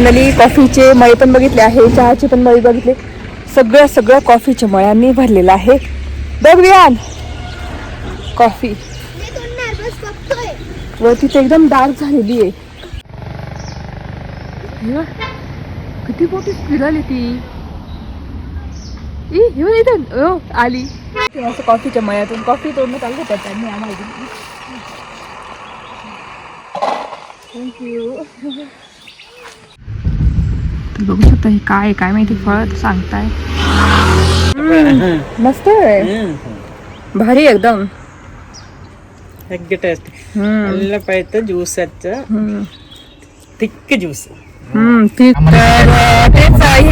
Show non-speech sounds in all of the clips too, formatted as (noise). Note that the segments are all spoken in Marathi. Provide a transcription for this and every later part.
फायनली कॉफीचे मळे पण बघितले आहे चहाचे पण मळे बघितले. सगळं सगळं कॉफीच्या मळ्यांनी भरलेलं आहे. बघ विहान कॉफी व तिथे एकदम डार्क झालेली आहे. किती मोठी फिरली ती. ई, हे इथं ओ, आली. असं कॉफीच्या मळ्यातून कॉफी तोडणं चालू होतात त्यांनी आम्हाला थँक्यू बघू शकता हे काय काय माहिती फळ सांगताय. मस्त आहे. भारी एकदम. ज्यूस तर तेच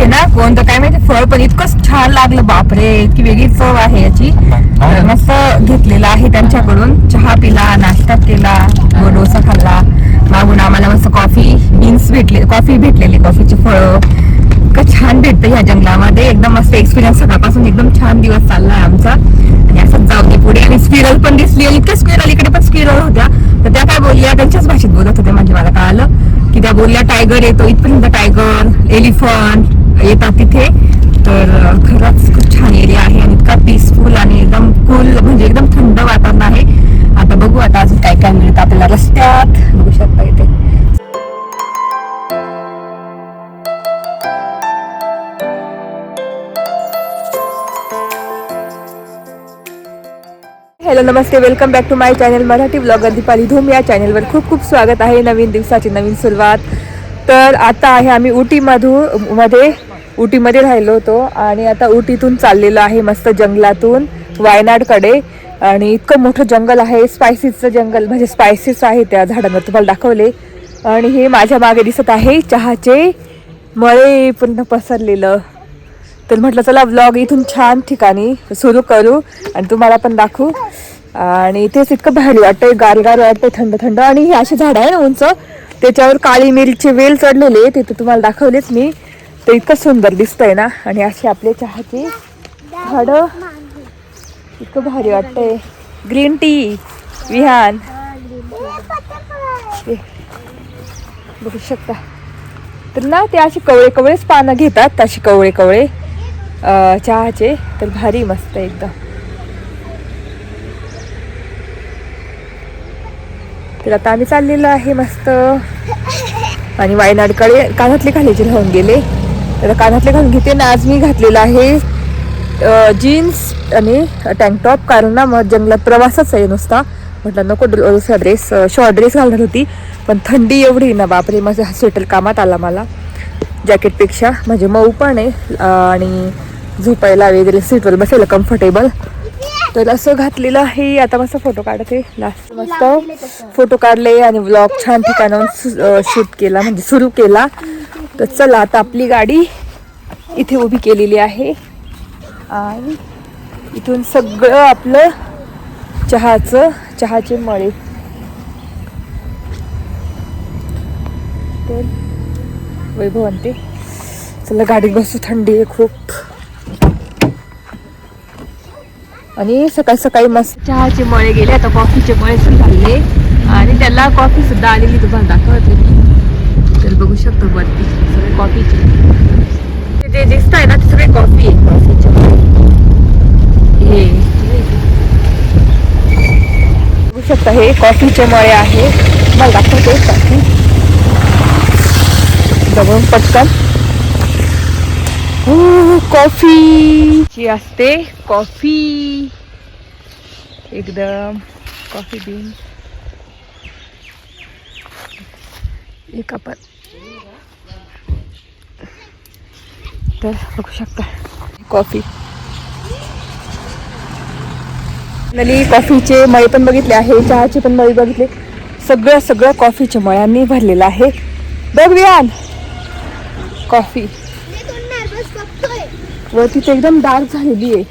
ना कोणतं काय फळ पण इतकं छान लागलं बापरे इतकी वेगळी चव आहे याची. मस्त घेतलेला आहे त्यांच्याकडून. चहा पिला नाश्ता केला भेटले कॉफी भेटलेली कॉफीची फळं. इतकं छान भेटतं ह्या जंगलामध्ये. एकदम मस्त एक्सपिरियन्स सकाळपासून एकदम छान दिवस चालला आहे आमचा. आणि असंच जाऊ दे पुढे. आणि स्क्विरल पण दिसली इतक्या स्क्विरल इकडे पण स्क्विरल होत्या. तर त्या काय बोलल्या त्यांच्याच भाषेत बोलत होत्या म्हणजे मला कळालं की त्या बोलल्या टायगर येतो इथपर्यंत टायगर एलिफंट येतात तिथे. तर खरंच खूप छान एरिया आहे आणि इतका पीसफुल आणि एकदम कूल म्हणजे एकदम थंड वातावरण आहे. आता बघू आता अजून काय काय मिळतं. आपल्याला रस्त्यात नमस्ते welcome back to my channel Marathi blogger Deepali Dhoom. या चॅनलवर खूप खूप स्वागत आहे नवीन दिवसाची नवीन सुरुवात. तर आता आहे आम्ही उटीमधून मध्ये उटीमध्ये राहिलो होतो आणि आता उटीतून चाललेलो आहे मस्त जंगलातून वायनाडकडे. आणि इतकं मोठं जंगल आहे स्पायसीसचं जंगल म्हणजे स्पायसीस आहे त्या झाडांवर तुम्हाला दाखवले. आणि हे माझ्या मागे दिसत आहे चहाचे मळे पूर्ण पसरलेलं. तर म्हटलं चला व्लॉग इथून छान ठिकाणी सुरू करू आणि तुम्हाला पण दाखवू. आणि तेच इतकं भारी वाटतंय गारगार वाटतंय थंड थंड आणि हे असे झाड आहे ना उंच त्याच्यावर काळी मिरची वेल चढलेले ते तर तुम्हाला दाखवलेच मी. ते इतकं सुंदर दिसतंय ना. आणि असे आपले चहाचे झाडं. इतकं भारी वाटतंय. ग्रीन टी विहान. बघू शकता. तर ना ते असे कवळे कवळेच पानं घेतात असे कवळे कवळे चहाचे. तर भारी मस्त एकदम. तर आता आम्ही चाललेलो आहे मस्त. आणि वायनाडकडे कानातले घालायचे राहून गेले. तर कानातले घालून घेते ना आज मी घातलेलं आहे जीन्स आणि टँक टॉप कारण ना मग जंगलात प्रवासच आहे नुसता. म्हटलं नको दुसरा ड्रेस शॉर्ट ड्रेस घालणार होती. पण थंडी एवढी ना बापरे माझा हा स्वेटर कामात आला मला. जॅकेटपेक्षा म्हणजे मऊ पण आहे आणि झोपायला वगैरे सीटवर बसायला कम्फर्टेबल तर असं घातलेलं आहे. आता मस्त फोटो काढते. लास्ट मस्त फोटो काढले आणि ब्लॉग छान ठिकाणाहून शूट केला. म्हणजे सुरू केला. तर चला आता आपली गाडी इथे उभी केलेली आहे. आणि इथून सगळं आपलं चहाचं चहाचे मळे. तर वैभव आणते चला गाडीत बसू थंडी आहे खूप. आणि सकाळी सकाळी मस्त चहाचे मळे गेले आता कॉफीचे मळे सुद्धा झाले आणि त्याला कॉफी सुद्धा आलेली तुम्हाला दाखवत. मी तर बघू शकतो वरती सगळे कॉफीचे ते- ते दिसत आहे ना ते सगळे कॉफी आहे. कॉफीचे हे. बघू शकता हे कॉफीचे मळे आहे. मला दाखवते कॉफी बघून पटकन. कॉफी. जी असते कॉफी. एकदम कॉफी बीन. एक आपण तर बघू शकता. कॉफी. नली कॉफीचे मळे पण बघितले आहे चहाचे पण मळे बघितले. सगळं सगळं कॉफीच्या मळ्यांनी भरलेलं आहे. बघ विहान कॉफी मी तो नर्वस बघतोय व तिथे एकदम डार्क झालेली आहे.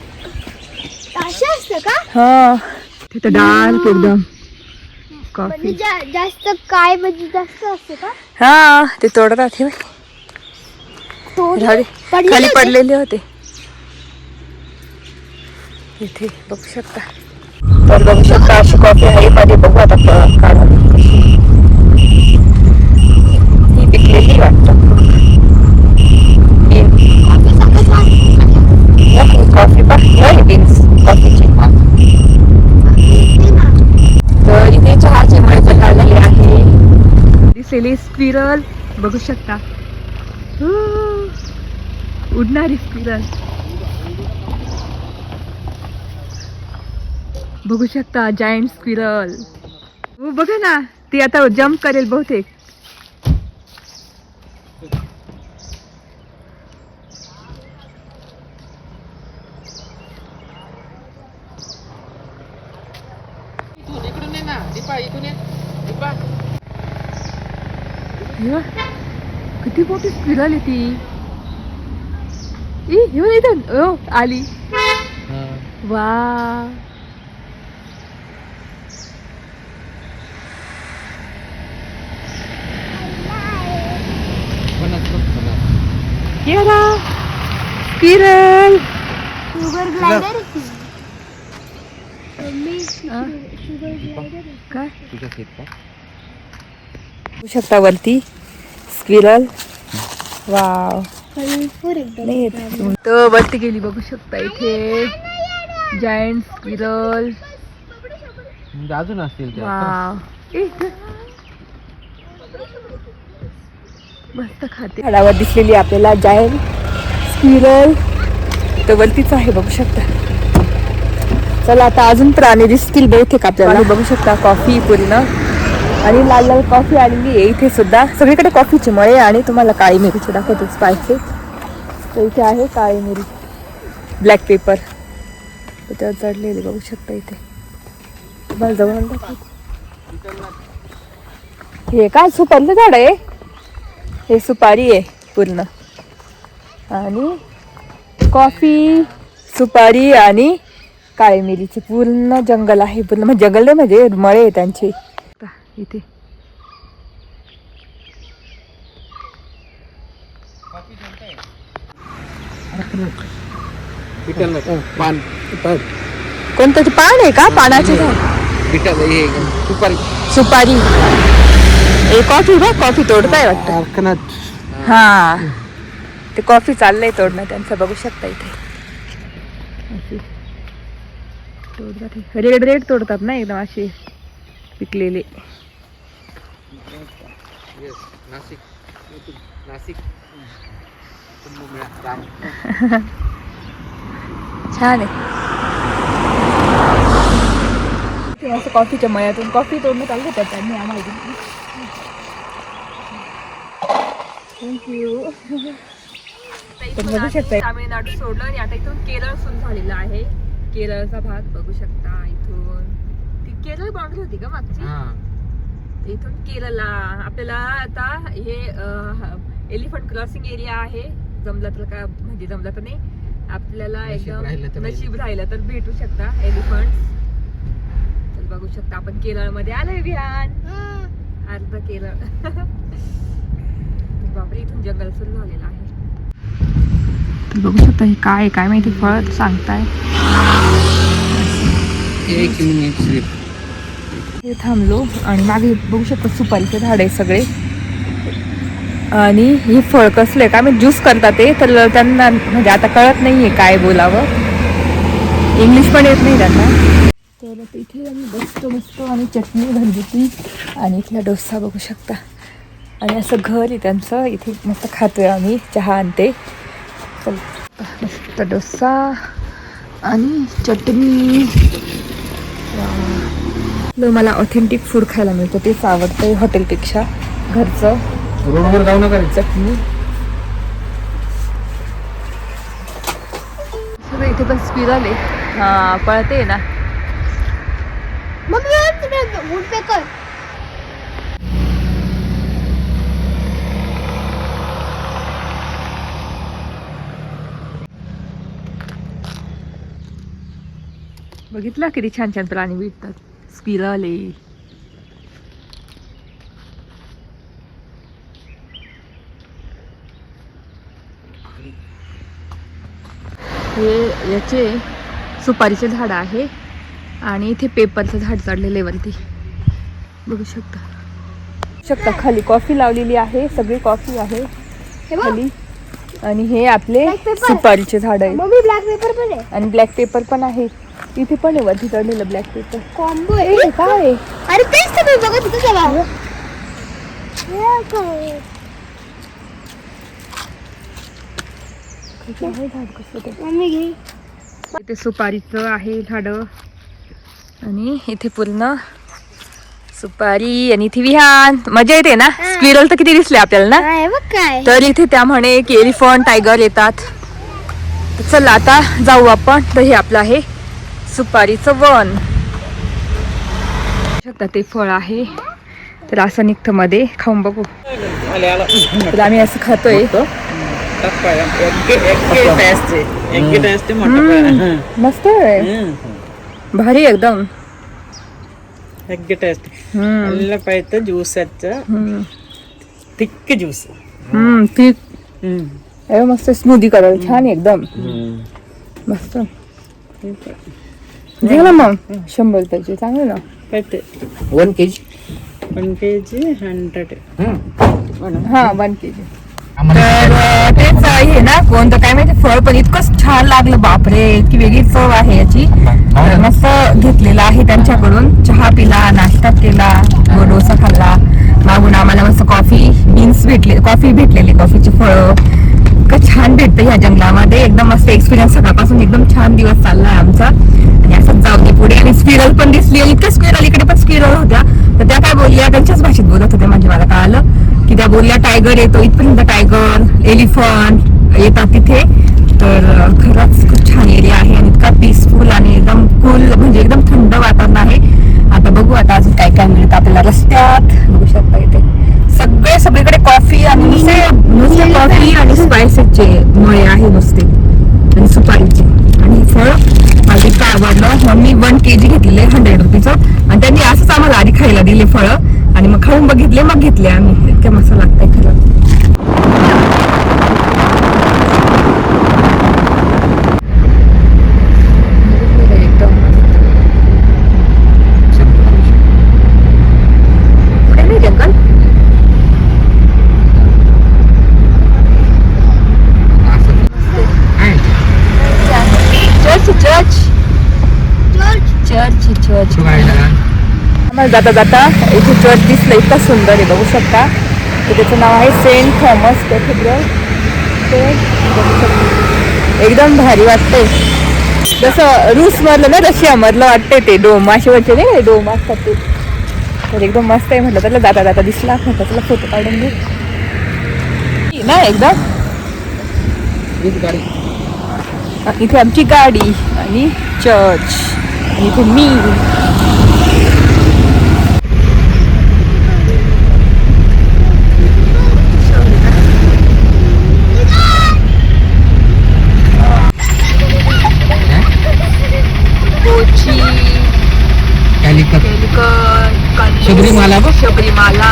असतं का? हा. तिथे डार्क एकदम. म्हणजे कॉफी जा- जास्त काय म्हणजे जास्त असते का? हा ते तोडतात हे बघ. झाडे पडलेले खाली होते? पडलेले होते. इथे बघू शकता. तर बघू शकता अशी कॉफी आहे. मध्ये बघू आता प- काढा ही पिकलेली वाटतं. स्पिरल तर इथे स्क्विरल बघू शकता. उडणारी स्पिरल बघू शकता जायंट स्क्विरल बघा ना ती आता जम्प करेल बहुतेक. इकडून ये ना दीपा इथून ये दीपा हे बघ, किती मोठी स्क्विरल आहे ती ई, हे बघ इथं ओ आली वा येरा स्क्विरल काय? बघू शकता वरती स्क्विरल. वाव. भरपूर एकदम नाही येत तर वरती गेली बघू शकता इथे. जायंट स्क्विरल म्हणजे अजून असतील मस्त खाते. झाडावर दिसलेली आपल्याला जायंट स्क्विरल तर वरतीच आहे बघू शकता. चला आता अजून प्राणी दिसतील बहुतेक आपल्याला. बघू शकता कॉफी पूर्ण. आणि लाल लाल कॉफी आणली आहे इथे सुद्धा. सगळीकडे कॉफीचे मळे आणि तुम्हाला काळी मिरीचे दाखवतो स्पायसेस तर इथे आहे काळी मिरी. ब्लॅक पेपर त्याच्यावर चढलेली बघू शकता इथे. तुम्हाला जवळ हे काय सुपारीचं झाड आहे? हे सुपारी आहे पूर्ण. आणि कॉफी सुपारी आणि काळी मिरीचे पूर्ण जंगल आहे. पूर्ण म्हणजे जंगल नाही म्हणजे मळे आहे त्यांचे. इथे. पान. पान. कोणतं ते पान आहे का? पानाचे सुपारी. सुपारी. ए कॉफी बघ कॉफी तोडताय वाटतं. हा. ते कॉफी चाललंय तोडणं त्यांचं बघू शकता इथे. तोडतात. रेड रेड तोडतात ना एकदम असे पिकलेले. नाशिक. नाशिक. कुंभमेळा राम छान आहे. असं कॉफीच्या मळ्यातून कॉफी तोडणं चालू होतं त्यांनी आम्हाला थँक्यू तर बघू शकता तामिळनाडू सोडलं आणि आता इथून केरळ सुरू झालेलं आहे. केरळचा भाग बघू शकता इथून. ती केरळ बाउंड्री होती का मागची? हा. इथून केरळला. आपल्याला आता हे एलिफंट क्रॉसिंग एरिया आहे. जमलं तर का म्हणजे जमलं तर नाही. आपल्याला नशीब राहिलं तर एकदम नशीब राहिलं तर भेटू शकता एलिफंट तर बघू शकता आपण केरळमध्ये आलोय विहान अर्ध केरळ. (laughs) बापरे इथून जंगल सुरू झालेलं आहे. बघू शकता हे काय आहे, काय माहिती फळ सांगताय. एक मिनिट हे थांबलो आणि मागे बघू शकता सुपारीचे झाड आहे सगळे. आणि हे फळ कसले काय म्हणजे ज्यूस करतात ते तर त्यांना म्हणजे आता कळत नाहीये काय बोलावं. इंग्लिश पण येत नाही त्यांना. तर इथे आम्ही बसतो मस्त आणि चटणी घरगुती आणि इथला डोसा बघू शकता. आणि असं घर आहे त्यांचं इथे मस्त खातोय आम्ही चहा आणते. चल. मस्त डोसा आणि चटणी. मला ऑथेंटिक फूड खायला मिळतं. तेच आवडतं हॉटेलपेक्षा घरचं. रोडवर जाऊ नका. चटणी. सगळं इथे पण स्पिरल आहे हा पळते ना. मग बघितलं किती छान छान प्राणी भेटतात. स्पिरल. आहे हे याचे सुपारीचे झाड आहे आणि इथे पेपरचं झाड चढलेलं आहे वरती. बघू शकता. शकता खाली कॉफी लावलेली आहे सगळी कॉफी आहे. खाली. आणि हे आपले. सुपारीचे झाड आहे. आणि ब्लॅक पेपर पण आहे. इथे पण आहे वरती चढलेलं ब्लॅक पेपर कॉम्बो ए, काय? आहे? अरे तेच तर मी बघत होतो तेव्हा. हे काय? मम्मी घे. इथे सुपारीचं आहे झाड. आणि इथे पूर्ण सुपारी आणि इथे विहान. मजा येते ना? स्क्विरल तर किती दिसले आपल्याला ना? बघ काय. तर इथे त्या म्हणे की एलिफंट टायगर येतात. तर चला आता जाऊ आपण. तर हे आपलं आहे. सुपारीचं वन. शकता ते फळ आहे. तर असं निघतं मध्ये. खाऊन बघू. तर आम्ही असं खातोय. मस्त आहे. भारी एकदम. ज्यूस टेस्ट मस्त स्मूदी कलर छान एकदम. मस्त. दे ना मग शंभर रुपयाची चांगलं ना कटे one K G one K G hundred हा वन के जी तर तेच आहे ना कोणतं काय माहिती फळ पण इतकंच छान लागलं बापरे इतकी वेगळी चव आहे याची मस्त घेतलेला आहे त्यांच्याकडून चहा पिला नाश्ता केला व डोसा खाल्ला मागून आम्हाला मस्त कॉफी बीन्स भेटले कॉफी भेटलेली कॉफीची फळं इतकं छान भेटतं ह्या जंगलामध्ये. एकदम मस्त एक्सपिरियन्स सकाळपासून एकदम छान दिवस चाललाय आमचा. आणि असंच जाऊ दे पुढे. आणि स्क्विरल पण दिसली इतकं इतक्या स्क्विरल इकडे पण स्क्विरल होत्या. तर त्या काय बोलल्या? त्यांच्याच भाषेत बोलत होत्या म्हणजे मला कळालं. की त्या बोलल्या टायगर येतो. इथपर्यंत टायगर एलिफंट येतात तिथे. तर खरंच खूप छान एरिया आहे. आणि इतका पीसफुल आणि एकदम कूल म्हणजे एकदम थंड वातावरण आहे. आता बघू आता अजून काय काय मिळतं आपल्याला. रस्त्यात बघू शकता इथे. सगळे सगळीकडे कॉफी आणि नुसते कॉफी आणि मळे असते आणि सुपारीची. आणि फळ मला इतकं आवडलं मग मी वन के जी घेतलेले हंड्रेड रुपीचं आणि त्यांनी असंच आम्हाला आधी खायला दिले फळं. आणि मग खाऊन बघितले मग घेतले आम्ही. इतक्या मस्त लागतंय खरं एकदम पुढे नाही जंगल चर्च चर्च चर्च चर्च आम्हाला जाता जाता इथे चर्च दिसलं इतकं सुंदर आहे बघू शकता. तर त्याचं नाव आहे सेंट थॉमस कॅथेड्रल. ते बघू एकदम भारी वाटतंय. जसं रूस मधलं ना रशिया मधलं वाटतंय ते डोम. असे नाही डोम असतात ते. तर एकदम मस्त आहे म्हटलं त्याला जाता जाता दिसला. म्हटलं त्याला फोटो काढून घे ना एकदम. इथे आमची गाडी आणि चर्च आणि इथे मी. शबरीमाला बघ. शबरीमाला.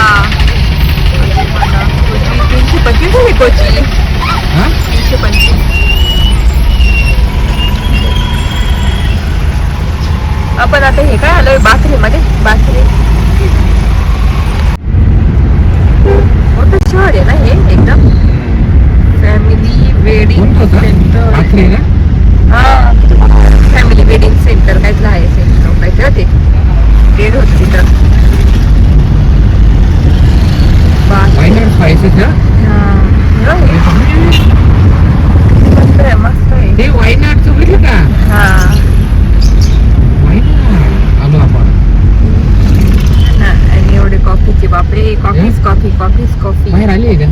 कोची तीनशे पंचवीस आहे कोची हा? तीनशे पंचवीस. आपण आता हे काय आलोय? बाथरूममध्ये. बाथरूम. मोठं शहर आहे ना हे एकदम. फॅमिली वेडिंग कोणतं होतं? सेंटर ना? हा फॅमिली वेडिंग सेंटर काहीच आहे सेंटर काहीतरी ते डेड होत तिथं बाथरूम. वायनाड स्पायसेस हा हा. हे मस्त आहे मस्त आहे हे वायनाडचं बघितलं का हा वायनाड आलो आपण ना, आणि एवढे कॉफीचे बापरे कॉफीच कॉफी कॉफीच कॉफी बाहेर आली आहे का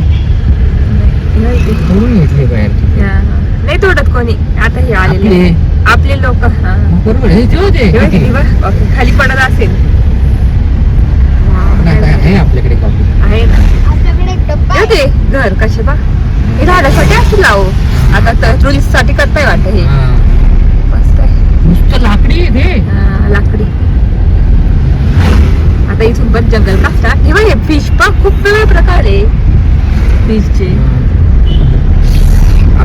नाही ते- करून घेतली बाहेर हा. नाही तोडत कोणी आता हे आलेले आपले आपले लोक हा. बरोबर हे ते होते हे हे खाली पडत असेल. आहे आपल्याकडे कॉफी. आहे ना? आपल्याकडे एक डब्बा ते घर कसे बा? हे झाडासाठी असं लावू. आता तर साठी करताय वाटत हे. हा. मस्त आहे. नुसतं लाकडी आहे ते. हा, लाकडी. आता इथून पण जंगल कापतात हे बघ हे फिश पण खूप वेगळे प्रकार आहे. फिशचे